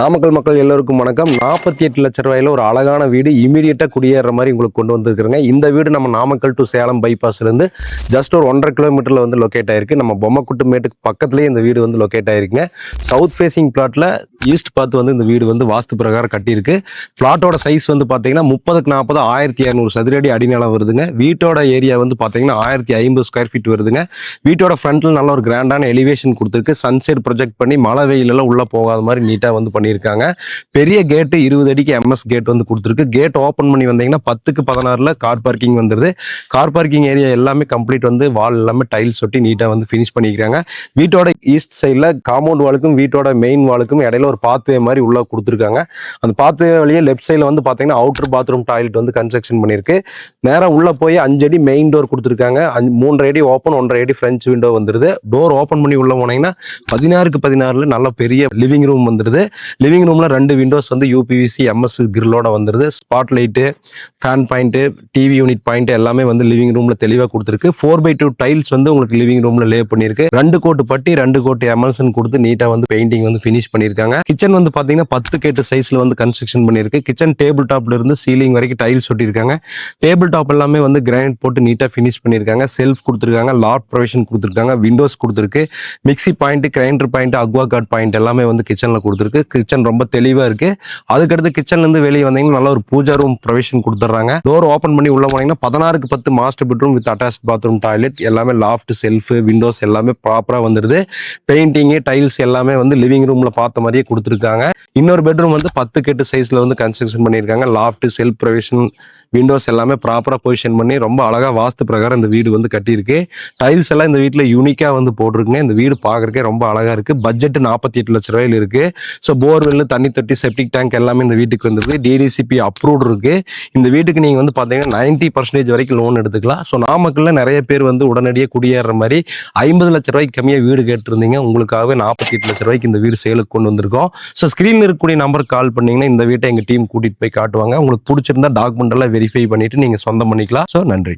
நாமக்கல் மக்கள் எல்லோருக்கும் வணக்கம். நாற்பத்தி எட்டு லட்ச ரூபாயில ஒரு அழகான வீடு இமீடியட்டாக குடியேற மாதிரி உங்களுக்கு கொண்டு வந்திருக்கிறேங்க. இந்த வீடு நம்ம நாமக்கல் டு சேலம் பைபாஸ்லேருந்து ஜஸ்ட் ஒரு ஒன்றரை கிலோமீட்டரில் வந்து லொக்கேட் ஆயிருக்கு. நம்ம பொம்மக்குட்டு மேட்டுக்கு பக்கத்துலேயே இந்த வீடு வந்து லொக்கேட் ஆயிருக்குங்க. சவுத் ஃபேஸிங் பிளாட்டில் ஈஸ்ட் பார்த்து வந்து இந்த வீடு வந்து வாஸ்து பிரகாரம் கட்டியிருக்கு. பிளாட்டோட சைஸ் வந்து பார்த்தீங்கன்னா முப்பதுக்கு நாற்பது ஆயிரத்தி இரநூறு சதுரடி அடிநிலம் வருதுங்க. வீட்டோட ஏரியா வந்து பார்த்தீங்கன்னா ஆயிரத்தி ஐம்பது ஸ்கொயர் ஃபீட் வருதுங்க. வீட்டோட ஃப்ரண்ட்டில் நல்ல ஒரு கிராண்டான எலிவேஷன் கொடுத்துருக்கு. சன்செட் ப்ரொஜெக்ட் பண்ணி மழை வெயிலெல்லாம் உள்ளே போகாத மாதிரி நீட்டாக வந்து பண்ணியிருக்காங்க. பெரிய கேட்டு இருபது அடிக்கு எம்எஸ் கேட் வந்து கொடுத்துருக்கு. கேட் ஓப்பன் பண்ணி வந்தீங்கன்னா பத்துக்கு பதினாறில் கார் பார்க்கிங் வந்துருது. கார் பார்க்கிங் ஏரியா எல்லாமே கம்ப்ளீட் வந்து வால் எல்லாமே டைல்ஸ் ஒட்டி நீட்டாக வந்து ஃபினிஷ் பண்ணிக்கிறாங்க வீட்டோட ஈஸ்ட் சைடில் காம்பவுண்ட் வாலுக்கும் வீட்டோட மெயின் வாலுக்கும் இடையில ஒரு பாத்வே மாதிரி உள்ள கொடுத்துருக்காங்க. அந்த பாத்வே வழியே லெஃப்ட் சைடில் வந்து பார்த்தீங்கன்னா அவுட்டர் பாத்ரூம் டாய்லெட் வந்து கன்ஸ்ட்ரக்ஷன் பண்ணியிருக்கு. நேராக உள்ள போய் அஞ்சு அடி மெயின் டோர் கொடுத்துருக்காங்க. அஞ்சு மூன்றரை அடி ஓப்பன் ஒன்றரை அடி ஃப்ரெஞ்ச் விண்டோ வந்துருது. டோர் ஓப்பன் பண்ணி உள்ள போனீங்கன்னா பதினாறுக்கு பதினாறுல நல்ல பெரிய லிவிங் ரூம் வந்துருது. லிவிங் ரூம்ல ரெண்டு விண்டோஸ் வந்து யூபிவிசி எம்எஸ் கிரில்லோட வந்துருது. Spot light fan point TV unit point எல்லாமே வந்து லிவிங் ரூம்ல தெளிவாக கொடுத்துருக்கு. ஃபோர் பை டூ டைல்ஸ் வந்து உங்களுக்கு லிவிங் ரூம்ல லே பண்ணியிருக்கு. ரெண்டு கோட்டு பட்டி ரெண்டு கோட்டு எமல்சன் கொடுத்து நீட்டாக வந்து பெயிண்டிங் வந்து ஃபினிஷ் பண்ணியிருக்காங்க. கிச்சன் வந்து பார்த்தீங்கன்னா பத்து கேட்டு சைஸ்ல வந்து கன்ஸ்ட்ரக்ஷன் பண்ணிருக்கு கிச்சன் டேபிள் டாப்ல இருந்து சீலிங் வரைக்கும் டைல்ஸ் ஒட்டிருக்காங்க டேபிள் டாப் எல்லாமே வந்து கிரானைட் போட்டு நீட்டாக ஃபினிஷ் பண்ணியிருக்காங்க. செல்ஃப் கொடுத்துருக்காங்க லாட் ப்ரொவிஷன் கொடுத்துருக்காங்க விண்டோஸ் கொடுத்துருக்கு. Mixie point grinder point Aquaguard point எல்லாமே வந்து கிச்சனில் கொடுத்துருக்கு. கிச்சன் ரொம்ப தெளிவாக இருக்கு. அதுக்கடுத்து கிச்சன்ல இருந்து வெளியே வந்தீங்கன்னா நல்ல ஒரு பூஜா ரூம் ப்ரொவிஷன் கொடுத்துட்றாங்க டோர் ஓப்பன் பண்ணி உள்ள போனீங்கன்னா பதினாறுக்கு பத்து master bedroom with attach bathroom toilet எல்லாமே லாஃப்ட் செல்ஃப் விண்டோஸ் எல்லாமே ப்ராப்பராக வந்துருது. பெயிண்டிங்கு டைல்ஸ் எல்லாமே வந்து லிவிங் ரூம்ல பார்த்த மாதிரியே கொடுத்துருக்காங்க. இன்னொரு பெட்ரூம் வந்து பத்து கெட்டு சைஸ்ல வந்து கன்ஸ்ட்ரக்ஷன் பண்ணியிருக்காங்க. லாஃப்ட் செல்ஃப் ப்ரொவிஷன் விண்டோஸ் எல்லாமே ப்ராப்பராக பொசிஷன் பண்ணி ரொம்ப அழகாக வாஸ்து பிரகாரம் இந்த வீடு வந்து கட்டியிருக்கு. டைல்ஸ் எல்லாம் இந்த வீட்டில் யூனிக்காக வந்து போட்டிருக்குங்க. இந்த வீடு பார்க்கறக்கே ரொம்ப அழகாக இருக்கு. பட்ஜெட் நாற்பத்தி எட்டு லட்ச ரூபாயில் இருக்கு. ஸோ போர்வெல் தண்ணி தொட்டி செப்டிக் டேங்க் எல்லாமே இந்த வீட்டுக்கு வந்துருக்கு. டிடிசிபி அப்ரூவ்ட் இருக்கு. இந்த வீட்டுக்கு நீங்கள் வந்து பார்த்தீங்கன்னா நைன்டி பர்சன்டேஜ் வரைக்கும் லோன் எடுத்துக்கலாம். ஸோ நாமக்கல்ல நிறைய பேர் வந்து உடனடியாக குடியேற மாதிரி ஐம்பது லட்ச ரூபாய்க்கு கம்மியாக வீடு கேட்டிருந்தீங்க. உங்களுக்காகவே நாற்பத்தி எட்டு லட்ச ரூபாய்க்கு இந்த வீடு சேலுக்கு கொண்டு வந்திருக்கோம். ஸோ ஸ்க்ரீனில் இருக்கக்கூடிய நம்பருக்கு கால் பண்ணீங்கன்னா இந்த வீட்டை எங்கள் டீம் கூட்டிகிட்டு போய் காட்டுவாங்க. உங்களுக்கு பிடிச்சிருந்தா டாக்குமெண்ட் எல்லாம் வெரிஃபை பண்ணிட்டு நீங்கள் சொந்தம் பண்ணிக்கலாம். ஸோ நன்றி.